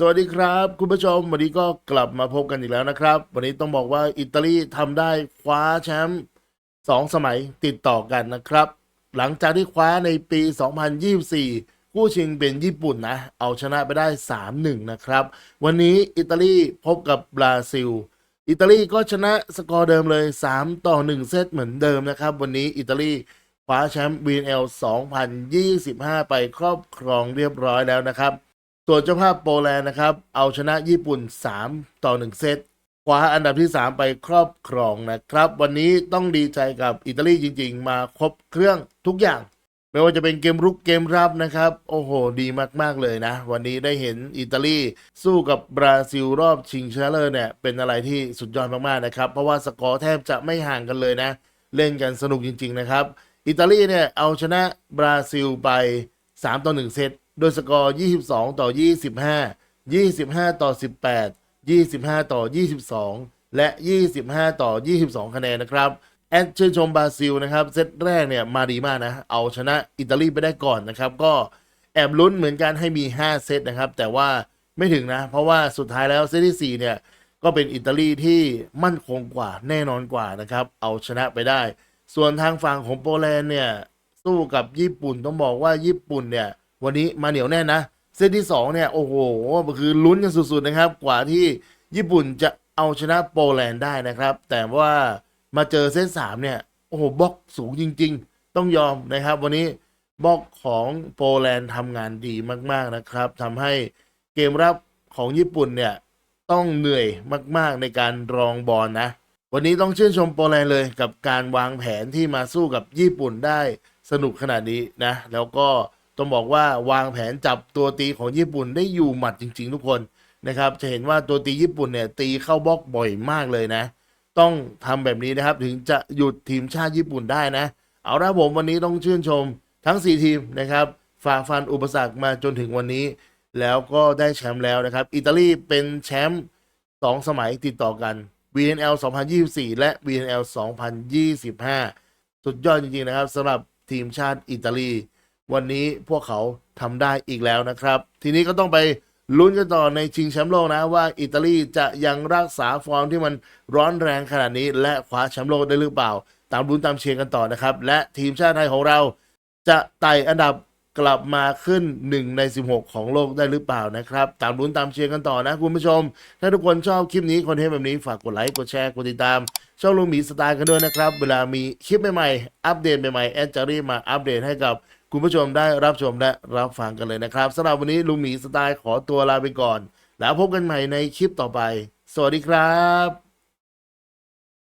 สวัสดีครับ คุณผู้ชมวันนี้ก็กลับมาพบกันอีกแล้วนะครับ วันนี้ต้องบอกว่าอิตาลีทำได้คว้าแชมป์สองสมัยติดต่อกันนะครับ หลังจากที่คว้าในปี 2024 คู่ชิงเป็นญี่ปุ่นนะ เอาชนะไปได้ 3-1 นะครับ วันนี้อิตาลีพบกับบราซิล อิตาลีก็ชนะสกอร์เดิมเลย 3 ต่อ 1 เซตเหมือนเดิมนะครับ วันนี้อิตาลีคว้าแชมป์ VNL 2025 ไปครอบครองเรียบร้อยแล้วนะครับ ส่วนเจ้าภาพโปแลนด์นะครับ เอาชนะญี่ปุ่น 3 ต่อ 1 เซตคว้าอันดับที่ 3 ไปครอบครองนะครับ วันนี้ต้องดีใจกับอิตาลีจริง ๆ มาครบเครื่องทุกอย่าง ไม่ว่าจะเป็นเกมรุกเกมรับนะครับ โอ้โห ดีมาก ๆ เลยนะ วันนี้ได้เห็นอิตาลีสู้กับบราซิลรอบชิงชนะเลิศเนี่ยเป็นอะไรที่สุดยอดมากๆนะครับ เพราะว่าสกอร์แทบจะไม่ห่างกันเลยนะ เล่นกันสนุกจริง ๆ นะครับ อิตาลีเนี่ยเอาชนะบราซิลไป 3 ต่อ 1 เซต โดยสกอร์ 22 ต่อ 25 25 ต่อ 18 25 ต่อ 22 และ 25 ต่อ 22 คะแนนนะครับ แอดชื่นชมบราซิลนะครับ เซตแรกเนี่ยมาดีมากนะ เอาชนะอิตาลีไปได้ก่อนนะครับ ก็แอบลุ้นเหมือนกันให้มี 5 เซตนะครับ แต่ว่าไม่ถึงนะ เพราะว่าสุดท้ายแล้วเซตที่ 4 เนี่ยก็เป็นอิตาลีที่มั่นคงกว่าแน่นอนกว่านะครับ เอาชนะไปได้ ส่วนทางฝั่งของโปแลนด์เนี่ยสู้กับญี่ปุ่นต้องบอกว่าญี่ปุ่นเนี่ย วันนี้มาเหนียวแน่นนะเซตที่ 2 เนี่ย โอ้โหคือลุ้นกันสุดๆนะครับ กว่าที่ญี่ปุ่นจะเอาชนะโปแลนด์ได้นะครับ แต่ว่ามาเจอเซต3เนี่ย โอ้โหบล็อกสูงจริง ๆ ต้องยอมนะครับ วันนี้บล็อกของโปแลนด์ทำงานดีมากๆนะครับทำให้เกมรับของญี่ปุ่นเนี่ย ต้องเหนื่อยมากๆในการรองบอลนะวันนี้ต้องชื่นชมโปแลนด์เลยกับการวางแผนที่มาสู้กับญี่ปุ่นได้สนุกขนาดนี้นะ แล้วก็ ต้องบอกว่าวางแผนจับตัวตีของญี่ปุ่นได้อยู่หมัดจริง ๆ ทุกคนนะครับ จะเห็นว่าตัวตีญี่ปุ่นเนี่ยตีเข้าบล็อกบ่อยมากเลยนะ ต้องทำแบบนี้นะครับถึงจะหยุดทีมชาติญี่ปุ่นได้นะ เอาละผมวันนี้ต้องชื่นชมทั้ง 4 ทีมนะครับฝ่าฟันอุปสรรคมาจนถึงวันนี้ แล้วก็ได้แชมป์แล้วนะครับ อิตาลีเป็นแชมป์สองสมัยติดต่อกัน VNL 2024 และ VNL 2025 สุดยอดจริงๆนะครับสำหรับทีมชาติอิตาลี วันนี้พวกเขาทำได้อีกแล้วนะครับ ทีนี้ก็ต้องไปลุ้นกันต่อในชิงแชมป์โลกนะว่าอิตาลีจะยังรักษาฟอร์มที่มันร้อนแรงขนาดนี้และคว้าแชมป์โลกได้หรือเปล่า ตามลุ้นตามเชียร์กันต่อนะครับ และทีมชาติไทยของเราจะไต่อันดับ กลับมาขึ้น 1 ใน 16 ของโลกได้หรือเปล่านะครับ ตามลุ้นตามเชียร์กันต่อนะคุณผู้ชม ถ้าทุกคนชอบคลิปนี้คอนเทนต์แบบนี้ฝากกดไลค์กดแชร์กดติดตามช่องลุงหมีสไตล์กันด้วยนะครับ เวลามีคลิปใหม่ๆอัปเดตใหม่ๆแอดจารีมาอัปเดตให้กับคุณผู้ชมได้รับชมและรับฟังกันเลยนะครับสำหรับวันนี้ลุงหมีสไตล์ขอตัวลาไปก่อน แล้วพบกันใหม่ในคลิปต่อไป สวัสดีครับ